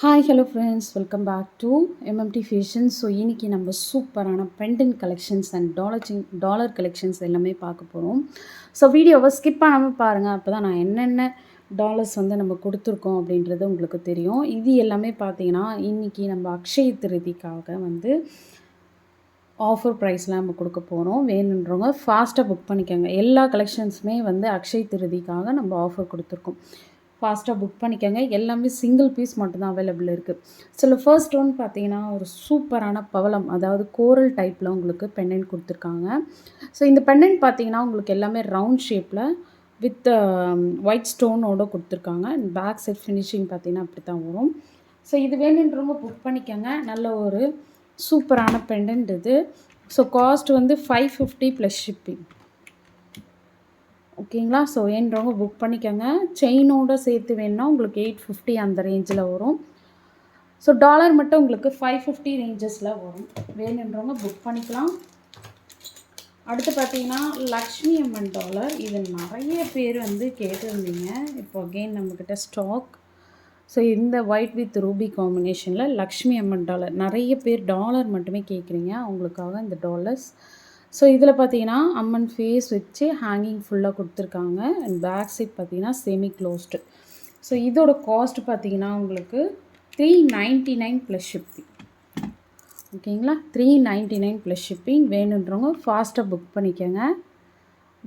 Hi hello friends welcome back to MMT fashion so இன்றைக்கி நம்ம சூப்பரான pendant collections and dollar dollar collections எல்லாமே பார்க்க போகிறோம் ஸோ வீடியோவை ஸ்கிப் பண்ணாமல் பாருங்கள் அப்போ தான் நான் என்னென்ன டாலர்ஸ் வந்து நம்ம கொடுத்துருக்கோம் அப்படின்றது உங்களுக்கு தெரியும். இது எல்லாமே பார்த்தீங்கன்னா இன்றைக்கி நம்ம அக்ஷய திருதிக்காக வந்து ஆஃபர் ப்ரைஸ்லாம் நம்ம கொடுக்க போகிறோம் வேணுன்றவங்க ஃபாஸ்ட்டாக புக் பண்ணிக்கோங்க. எல்லா கலெக்ஷன்ஸுமே வந்து அக்ஷய் திருதிக்காக நம்ம ஆஃபர் கொடுத்துருக்கோம். ஃபாஸ்ட்டாக புக் பண்ணிக்கோங்க. எல்லாமே சிங்கிள் பீஸ் மட்டும்தான் அவைலபிள் இருக்குது சில ஃபர்ஸ்ட் ஒன் பார்த்தீங்கன்னா ஒரு சூப்பரான பவளம் அதாவது கோரல் டைப்பில் உங்களுக்கு பெண்டன்ட் கொடுத்துருக்காங்க. ஸோ இந்த பெண்டன்ட் பார்த்தீங்கன்னா உங்களுக்கு எல்லாமே ரவுண்ட் ஷேப்பில் வித் ஒயிட் ஸ்டோனோட கொடுத்துருக்காங்க. அண்ட் பேக் செட் ஃபினிஷிங் பார்த்தீங்கன்னா அப்படி தான் வரும். ஸோ இது வேணுன்றவங்க புக் பண்ணிக்கோங்க. நல்ல ஒரு சூப்பரான பெண்டன்ட் இது. ஸோ காஸ்ட் வந்து ஃபைவ் ஃபிஃப்டி ப்ளஸ் ஷிப்பிங் ஓகேங்களா? ஸோ வேணுறவங்க புக் பண்ணிக்கோங்க. செயினோடு சேர்த்து வேணுன்னா உங்களுக்கு எயிட் ஃபிஃப்டி அந்த ரேஞ்சில் வரும். ஸோ டாலர் மட்டும் உங்களுக்கு ஃபைவ் ஃபிஃப்டி ரேஞ்சஸில் வரும். வேணுன்றவங்க புக் பண்ணிக்கலாம். அடுத்து பார்த்தீங்கன்னா லக்ஷ்மி அம்மன் டாலர் இது நிறைய பேர் வந்து கேட்டிருந்தீங்க. இப்போ அகெயின் நம்மக்கிட்ட ஸ்டாக் ஸோ இந்த ஒயிட் வித் ரூபி காம்பினேஷனில் லக்ஷ்மி அம்மன் டாலர் நிறைய பேர் டாலர் மட்டுமே கேட்குறீங்க. அவங்களுக்காக இந்த டாலர்ஸ் ஸோ இதில் பார்த்தீங்கன்னா அம்மன் ஃபேஸ் வச்சு ஹேங்கிங் ஃபுல்லாக கொடுத்துருக்காங்க. அண்ட் பேக் சைட் பார்த்தீங்கன்னா செமி க்ளோஸ்டு ஸோ இதோட காஸ்ட் பார்த்தீங்கன்னா உங்களுக்கு three ninety nine plus shipping ஓகேங்களா three ninety nine plus shipping வேணுன்றவங்க ஃபாஸ்ட்டாக புக் பண்ணிக்கோங்க.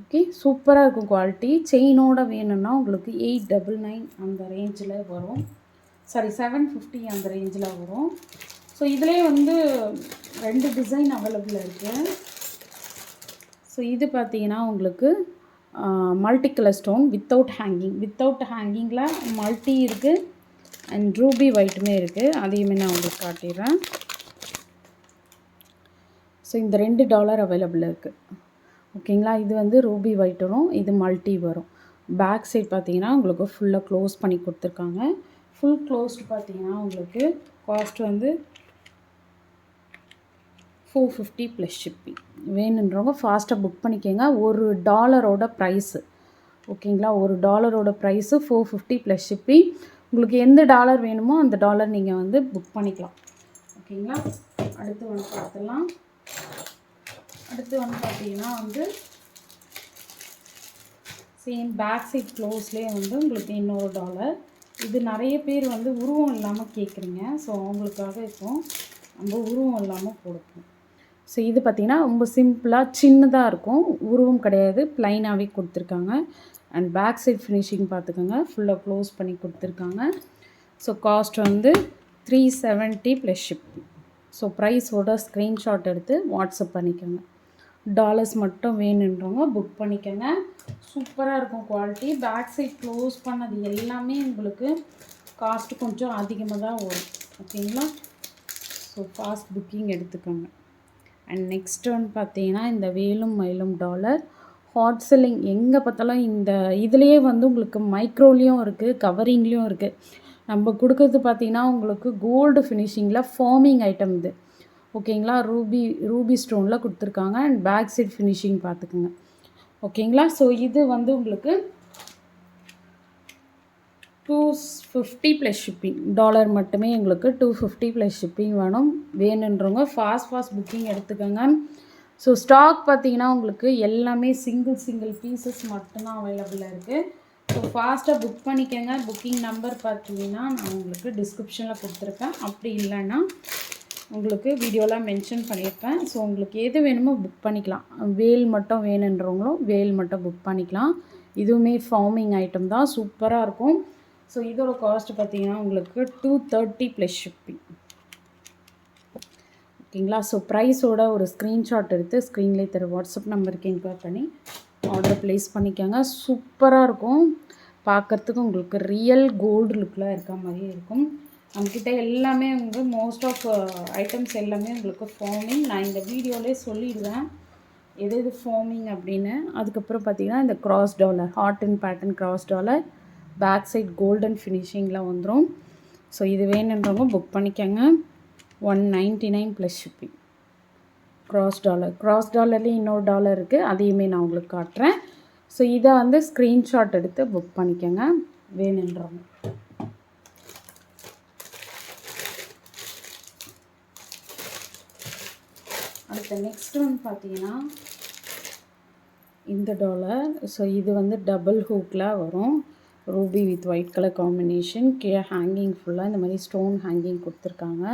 ஓகே சூப்பராக இருக்கும் குவாலிட்டி செயினோட வேணும்னா உங்களுக்கு எயிட் டபுள் நைன் அந்த ரேஞ்சில் வரும். சாரி செவன் ஃபிஃப்டி அந்த ரேஞ்சில் வரும். ஸோ இதிலே வந்து ரெண்டு டிசைன் அவைலபிள் இருக்குது ஸோ இது பார்த்தீங்கன்னா உங்களுக்கு multi colour stone without hanging without ஹேங்கிங்கில் multi இருக்குது அண்ட் ரூபி ஒயிட்டுமே இருக்குது அதையுமே நான் உங்களுக்கு காட்டிடுறேன். ஸோ இந்த ரெண்டு டாலர் அவைலபிள் இருக்குது ஓகேங்களா இது வந்து ரூபி ஒயிட் வரும் இது மல்டி வரும். பேக் சைட் பார்த்தீங்கன்னா உங்களுக்கு ஃபுல்லாக க்ளோஸ் பண்ணி கொடுத்துருக்காங்க. ஃபுல் க்ளோஸ்டு பார்த்தீங்கன்னா உங்களுக்கு காஸ்ட் வந்து ஃபோர் ஃபிஃப்டி ப்ளஸ் ஷிப்பிங் வேணுன்றவங்க ஃபாஸ்ட்டாக புக் பண்ணிக்கோங்க. ஒரு டாலரோட ப்ரைஸு ஓகேங்களா? ஒரு டாலரோட price four fifty plus shipping உங்களுக்கு எந்த டாலர் வேணுமோ அந்த டாலர் நீங்கள் வந்து புக் பண்ணிக்கலாம். ஓகேங்களா? அடுத்து வந்து பார்த்துலாம் அடுத்து வந்து பார்த்தீங்கன்னா வந்து சேம் பேக் சைட் க்ளோஸ்லேயே வந்து உங்களுக்கு இன்னொரு டாலர் இது நிறைய பேர் வந்து உருவம் இல்லாமல் கேட்குறீங்க ஸோ அவங்களுக்காக இப்போ நம்ம உருவம் இல்லாமல் கொடுப்போம் ஸோ இது பார்த்திங்கன்னா ரொம்ப சிம்பிளாக சின்னதாக இருக்கும். உருவம் கிடையாது. ப்ளைனாகவே கொடுத்துருக்காங்க. அண்ட் பேக் சைட் ஃபினிஷிங் பார்த்துக்கோங்க ஃபுல்லாக க்ளோஸ் பண்ணி கொடுத்துருக்காங்க. ஸோ காஸ்ட் வந்து three seventy plus shipping so ப்ரைஸோட screenshot எடுத்து வாட்ஸ்அப் பண்ணிக்கோங்க. டாலர்ஸ் மட்டும் வேணுன்றவங்க புக் பண்ணிக்கோங்க. சூப்பராக இருக்கும் குவாலிட்டி பேக் சைட் க்ளோஸ் பண்ணது எல்லாமே உங்களுக்கு காஸ்ட்டு கொஞ்சம் அதிகமாக தான் வரும். ஓகேங்களா ஸோ ஃபாஸ்ட் புக்கிங் எடுத்துக்கோங்க. அண்ட் நெக்ஸ்ட் ஒன் பார்த்தீங்கன்னா இந்த வேலும் மயிலும் டாலர் ஹாட் செல்லிங் எங்கே பார்த்தாலும் இந்த இதுலேயே வந்து உங்களுக்கு மைக்ரோலேயும் இருக்குது கவரிங்லேயும் இருக்குது நம்ம கொடுக்கறது பார்த்தீங்கன்னா உங்களுக்கு கோல்டு ஃபினிஷிங்கில் ஃபார்மிங் ஐட்டம் இது. ஓகேங்களா ரூபி ரூபி ஸ்டோனில் கொடுத்துருக்காங்க. அண்ட் பேக் சைட் ஃபினிஷிங் பார்த்துக்குங்க. ஓகேங்களா ஸோ இது வந்து உங்களுக்கு two fifty plus shipping dollar மட்டுமே எங்களுக்கு டூ ஃபிஃப்டி ப்ளஸ் ஷிப்பிங் வேணும். வேணுன்றவங்க ஃபாஸ்ட் ஃபாஸ்ட் புக்கிங் எடுத்துக்கோங்க. ஸோ ஸ்டாக் பார்த்தீங்கன்னா உங்களுக்கு எல்லாமே சிங்கிள் சிங்கிள் பீசஸ் மட்டும்தான் அவைலபிளாக இருக்குது ஸோ ஃபாஸ்ட்டாக புக் பண்ணிக்கோங்க. புக்கிங் நம்பர் பார்த்தீங்கன்னா நான் உங்களுக்கு டிஸ்கிரிப்ஷனில் கொடுத்துருக்கேன். அப்படி இல்லைன்னா உங்களுக்கு வீடியோலாம் மென்ஷன் பண்ணியிருப்பேன். ஸோ உங்களுக்கு எது வேணுமோ புக் பண்ணிக்கலாம். வேல் மட்டும் வேணுன்றவங்களும் வேல் மட்டும் புக் பண்ணிக்கலாம். இதுவுமே ஃபார்மிங் ஐட்டம் தான். சூப்பராக இருக்கும். ஸோ இதோட காஸ்ட் பார்த்தீங்கன்னா உங்களுக்கு டூ தேர்ட்டி ப்ளஸ் ஷிப்பிங் ஓகேங்களா ஸோ ப்ரைஸோட ஒரு ஸ்க்ரீன்ஷாட் எடுத்து ஸ்க்ரீன்லேயே தர வாட்ஸ்அப் நம்பருக்கு என்கொயர் பண்ணி ஆர்டர் ப்ளேஸ் பண்ணிக்கோங்க. சூப்பராக இருக்கும். பார்க்குறதுக்கு உங்களுக்கு ரியல் கோல்டு லுக்கில் இருக்க மாதிரியே இருக்கும். நம்மக்கிட்ட எல்லாமே வந்து மோஸ்ட் ஆஃப் ஐட்டம்ஸ் எல்லாமே உங்களுக்கு ஃபார்மிங் நான் இந்த வீடியோவிலே சொல்லிடுவேன் எது எது ஃபார்மிங் அப்படின்னு. அதுக்கப்புறம் பார்த்தீங்கன்னா இந்த cross dollar hot and pattern cross dollar back side golden ஃபினிஷிங்கில் வந்துடும் ஸோ இது வேணுன்றவங்க புக் பண்ணிக்கோங்க. One ninety nine plus shipping cross dollar cross டாலர்லேயும் இன்னொரு டாலர் இருக்குது அதையுமே நான் உங்களுக்கு காட்டுறேன். ஸோ இதை வந்து ஸ்க்ரீன்ஷாட் எடுத்து புக் பண்ணிக்கோங்க. வேணுன்றவங்க. அடுத்த நெக்ஸ்ட் ஒன் பார்த்தீங்கன்னா இந்த டாலர் ஸோ இது வந்து டபுள் ஹூக்கில் வரும். Ruby with white colour combination கீழே ஹேங்கிங் ஃபுல்லாக இந்த மாதிரி ஸ்டோன் ஹேங்கிங் கொடுத்துருக்காங்க.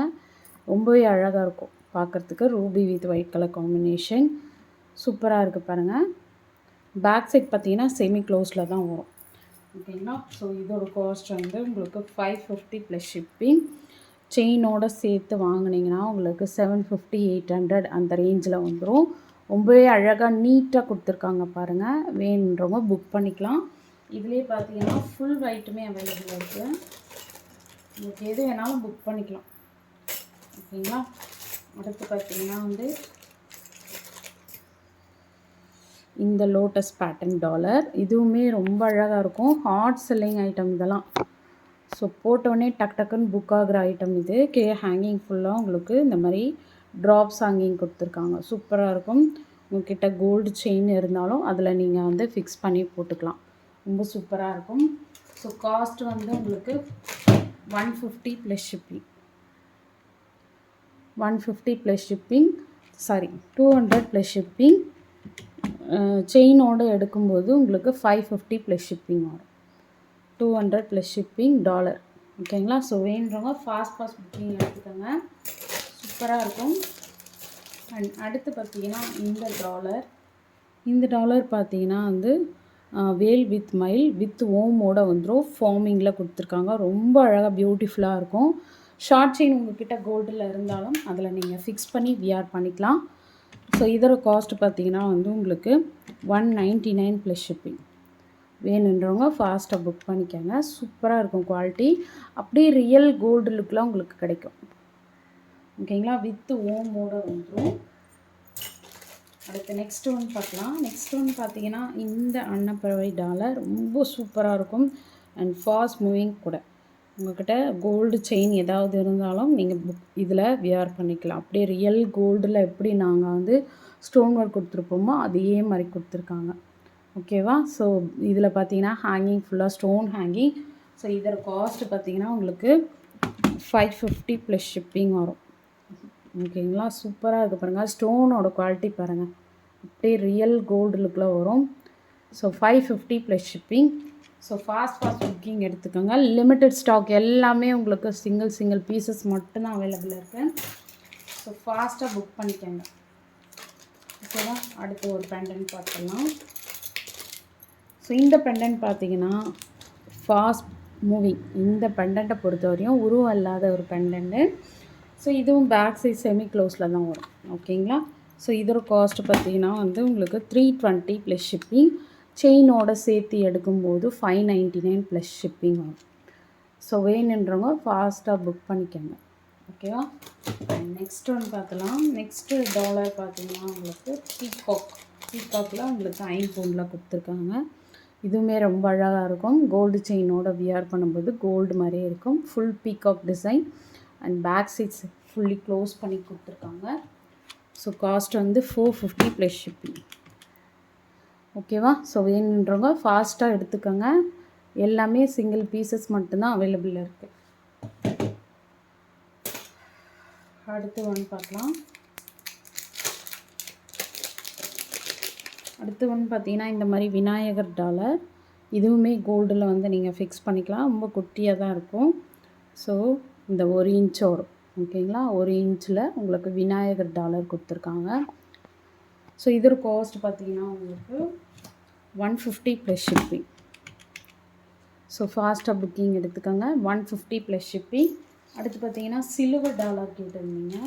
ரொம்பவே அழகாக இருக்கும் பார்க்குறதுக்கு ruby with white colour combination. சூப்பராக இருக்குது பாருங்கள் பேக் சைட் பார்த்தீங்கன்னா செமி க்ளோஸில் தான் வரும். ஓகேங்களா? ஸோ இதோட காஸ்ட் வந்து உங்களுக்கு ஃபைவ் ஃபிஃப்டி ப்ளஸ் ஷிப்பிங் செயினோட சேர்த்து வாங்கினீங்கன்னா உங்களுக்கு செவன் ஃபிஃப்டி எயிட் ஹண்ட்ரட் அந்த ரேஞ்சில் வந்துடும் ரொம்பவே அழகாக நீட்டாக கொடுத்துருக்காங்க பாருங்கள் வேணுன்றவங்க புக் பண்ணிக்கலாம். இதுலேயே பார்த்தீங்கன்னா ஃபுல் ஒயிட்டுமே அவைலபிளாக இருக்குது உங்களுக்கு எது வேணாலும் புக் பண்ணிக்கலாம். ஓகேங்களா அடுத்து பார்த்தீங்கன்னா வந்து இந்த லோட்டஸ் பேட்டர்ன் டாலர் இதுவுமே ரொம்ப அழகாக இருக்கும். ஹாட் செல்லிங் ஐட்டம் இதெல்லாம். ஸோ போட்டோடனே டக் டக்குன்னு புக் ஆகிற ஐட்டம் இது. கே ஹேங்கிங் ஃபுல்லாக உங்களுக்கு இந்த மாதிரி ட்ராப்ஸ் ஹேங்கிங் கொடுத்துருக்காங்க. சூப்பராக இருக்கும். உங்ககிட்ட கோல்டு செயின் இருந்தாலும் அதில் நீங்கள் வந்து ஃபிக்ஸ் பண்ணி போட்டுக்கலாம். ரொம்ப சூப்பராக இருக்கும். ஸோ காஸ்ட் வந்து உங்களுக்கு one fifty plus shipping one fifty plus shipping sorry two hundred plus shipping செயினோடு எடுக்கும்போது உங்களுக்கு ஃபைவ் ஃபிஃப்டி ப்ளஸ் ஷிப்பிங் வரும். Two hundred plus shipping dollar ஓகேங்களா ஸோ வேணுறவங்க ஃபாஸ்ட் ஃபாஸ்ட் புக்கிங் எடுத்துக்கோங்க. சூப்பராக இருக்கும். அண்ட் அடுத்து பார்த்தீங்கன்னா இந்த டாலர் இந்த டாலர் பார்த்தீங்கன்னா வந்து வேல் வித் மைல் வித் ஓமோட வந்துடும் ஃபார்மிங்கில் கொடுத்துருக்காங்க. ரொம்ப அழகாக பியூட்டிஃபுல்லாக இருக்கும். ஷார்ட் செயின் உங்ககிட்ட கோல்டில் இருந்தாலும் அதில் நீங்கள் ஃபிக்ஸ் பண்ணி வியர் பண்ணிக்கலாம். ஸோ இதோட காஸ்ட் பார்த்தீங்கன்னா வந்து உங்களுக்கு one ninety nine plus shipping வேணுன்றவங்க ஃபாஸ்ட்டாக புக் பண்ணிக்கோங்க. சூப்பராக இருக்கும் குவாலிட்டி அப்படியே ரியல் கோல்டு லுக்லாம் உங்களுக்கு கிடைக்கும். ஓகேங்களா வித்து ஓமோட வந்துடும் அடுத்து நெக்ஸ்ட் ஒன் பார்க்கலாம். நெக்ஸ்ட் ஒன் பார்த்தீங்கன்னா இந்த அன்னப்பறவை டாலர் ரொம்ப சூப்பராக இருக்கும் அண்ட் ஃபாஸ்ட் மூவிங் கூட. உங்கள்கிட்ட கோல்டு செயின் ஏதாவது இருந்தாலும் நீங்கள் புக் இதில் வியர் பண்ணிக்கலாம். அப்படியே ரியல் கோல்டில் எப்படி நாங்கள் வந்து ஸ்டோன் ஒர்க் கொடுத்துருப்போமோ அதே மாதிரி கொடுத்துருக்காங்க. ஓகேவா ஸோ இதில் பார்த்தீங்கன்னா ஹேங்கிங் ஃபுல்லாக ஸ்டோன் ஹேங்கிங் ஸோ இதோட காஸ்ட் பார்த்தீங்கன்னா உங்களுக்கு ஃபைவ் ஃபிஃப்டி ப்ளஸ் ஷிப்பிங் வரும். ஓகேங்களா? சூப்பராக இருக்குது பாருங்கள் ஸ்டோனோட குவாலிட்டி பாருங்கள் அப்படியே ரியல் கோல்டு லுக்கில் வரும். So five fifty plus shipping so fast fast booking எடுத்துக்கோங்க. லிமிட்டட் ஸ்டாக் எல்லாமே உங்களுக்கு சிங்கிள் சிங்கிள் பீசஸ் மட்டும்தான் அவைலபிள் இருக்குது ஸோ ஃபாஸ்ட்டாக புக் பண்ணிக்கோங்க. ஓகேவா? அடுத்து ஒரு பெண்டன் பார்த்துக்கலாம் ஸோ இந்த பெண்டன் பார்த்தீங்கன்னா ஃபாஸ்ட் மூவிங் இந்த பெண்டண்ட்டை பொறுத்த வரையும் உருவம் இல்லாத ஒரு பெண்டன்ட்டு ஸோ இதுவும் பேக் சைட் செமி க்ளோஸில் தான் வரும். ஓகேங்களா ஸோ இதோட காஸ்ட் பார்த்தீங்கன்னா வந்து உங்களுக்கு த்ரீ டுவெண்ட்டி ப்ளஸ் ஷிப்பிங் செயினோட சேர்த்து எடுக்கும்போது five ninety nine plus shipping வரும். ஸோ வேணுன்றவங்க ஃபாஸ்ட்டாக புக் பண்ணிக்கோங்க. ஓகேவா நெக்ஸ்ட் ஒன் பார்க்கலாம். நெக்ஸ்ட்டு டாலர் பார்த்தீங்கன்னா உங்களுக்கு பீகாக் பீகாக்கில் உங்களுக்கு ஐன் ஐம்பவுண்டில் கொடுத்துருக்காங்க. இதுவுமே ரொம்ப அழகாக இருக்கும். கோல்டு செயினோட வியர் பண்ணும்போது கோல்டு மாதிரியே இருக்கும். Full peacock design and back seats fully close பண்ணி கொடுத்துருக்காங்க. ஸோ காஸ்ட் வந்து ஃபோர் ஃபிஃப்டி ப்ளஸ் ஷிப்பிங் ஓகேவா ஸோ வேணுன்றவங்க ஃபாஸ்ட்டாக எடுத்துக்கோங்க. எல்லாமே சிங்கிள் பீசஸ் மட்டும்தான் அவைலபிள் இருக்குது அடுத்து ஒன்று பார்க்கலாம். அடுத்து ஒன்று பார்த்தீங்கன்னா இந்த மாதிரி விநாயகர் டாலர் இதுவுமே கோல்டில் வந்து நீங்கள் ஃபிக்ஸ் பண்ணிக்கலாம். ரொம்ப குட்டியாக தான் இருக்கும். ஸோ இந்த ஒரு இன்ச் வரும். ஓகேங்களா ஒரு இன்ச்சில் உங்களுக்கு விநாயகர் டாலர் கொடுத்துருக்காங்க. ஸோ இதோட காஸ்ட் பார்த்தீங்கன்னா உங்களுக்கு one fifty plus shipping so ஃபாஸ்ட்டாக புக்கிங் எடுத்துக்கோங்க. ஒன் ஃபிஃப்டி ப்ளஸ் ஷிப்பிங் அடுத்து பார்த்தீங்கன்னா சிலுவர் டாலர் கேட்டிருந்தீங்க.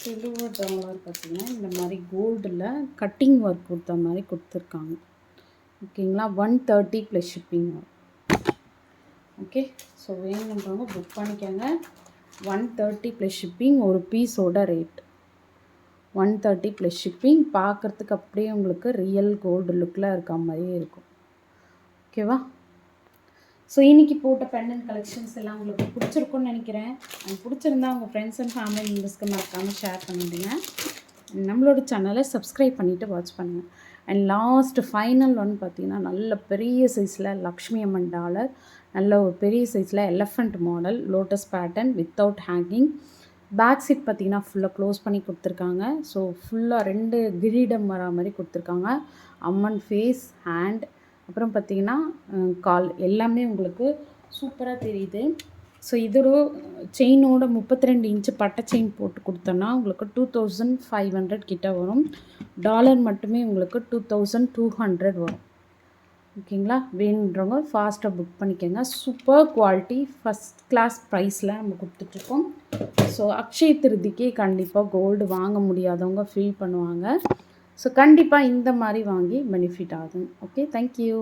சிலுவர் டாலர் பார்த்தீங்கன்னா இந்த மாதிரி கோல்டில் கட்டிங் ஒர்க் கொடுத்த மாதிரி கொடுத்துருக்காங்க. ஓகேங்களா ஒன் தேர்ட்டி ப்ளஸ் ஷிப்பிங் வரும். ஓகே ஸோ வேணுன்றவங்க புக் பண்ணிக்கோங்க. ஒன் தேர்ட்டி ப்ளஸ் ஷிப்பிங் ஒரு பீஸோட rate one thirty plus shipping பார்க்குறதுக்கு அப்படியே உங்களுக்கு ரியல் கோல்டு லுக்கில் இருக்க மாதிரியே இருக்கும். ஓகேவா ஸோ இன்றைக்கி போட்ட பெண்டன் கலெக்ஷன்ஸ் எல்லாம் உங்களுக்கு பிடிச்சிருக்குன்னு நினைக்கிறேன். அது பிடிச்சிருந்தா உங்கள் ஃப்ரெண்ட்ஸ் அண்ட் ஃபேமிலி மெம்பர்ஸ்க்கு மறக்காமல் ஷேர் பண்ணிவிடுங்க நம்மளோட சேனலை சப்ஸ்கிரைப் பண்ணிவிட்டு வாட்ச் பண்ணுங்கள் அண்ட் லாஸ்ட் ஃபைனல் ஒன் பார்த்தீங்கன்னா நல்ல பெரிய சைஸில் லக்ஷ்மி அம்மன் டாலர் நல்ல ஒரு பெரிய சைஸில் elephant model lotus pattern without hanging back seat பார்த்தீங்கன்னா ஃபுல்லாக க்ளோஸ் பண்ணி கொடுத்துருக்காங்க. ஸோ ஃபுல்லாக ரெண்டு கிரீடம் வரா மாதிரி கொடுத்துருக்காங்க. அம்மன் ஃபேஸ் ஹேண்ட் அப்புறம் பார்த்தீங்கன்னா கால். எல்லாமே உங்களுக்கு சூப்பராக தெரியுது. ஸோ இதோட செயினோட முப்பத்தி ரெண்டு இன்ச்சு பட்டை செயின் போட்டு கொடுத்தோன்னா உங்களுக்கு டூ தௌசண்ட் ஃபைவ் ஹண்ட்ரட் கிட்ட வரும். டாலர் மட்டுமே உங்களுக்கு டூ தௌசண்ட் டூ ஹண்ட்ரட் வரும். ஓகேங்களா வேணுன்றவங்க ஃபாஸ்ட்டாக புக் பண்ணிக்கோங்க. சூப்பர் குவாலிட்டி ஃபஸ்ட் கிளாஸ் ப்ரைஸில் நம்ம கொடுத்துட்ருக்கோம். ஸோ அக்ஷய திருதிக்கே கண்டிப்பாக கோல்டு வாங்க முடியாதவங்க ஃபீல் பண்ணுவாங்க. ஸோ கண்டிப்பாக இந்த மாதிரி வாங்கி பெனிஃபிட் ஆகும். Okay thank you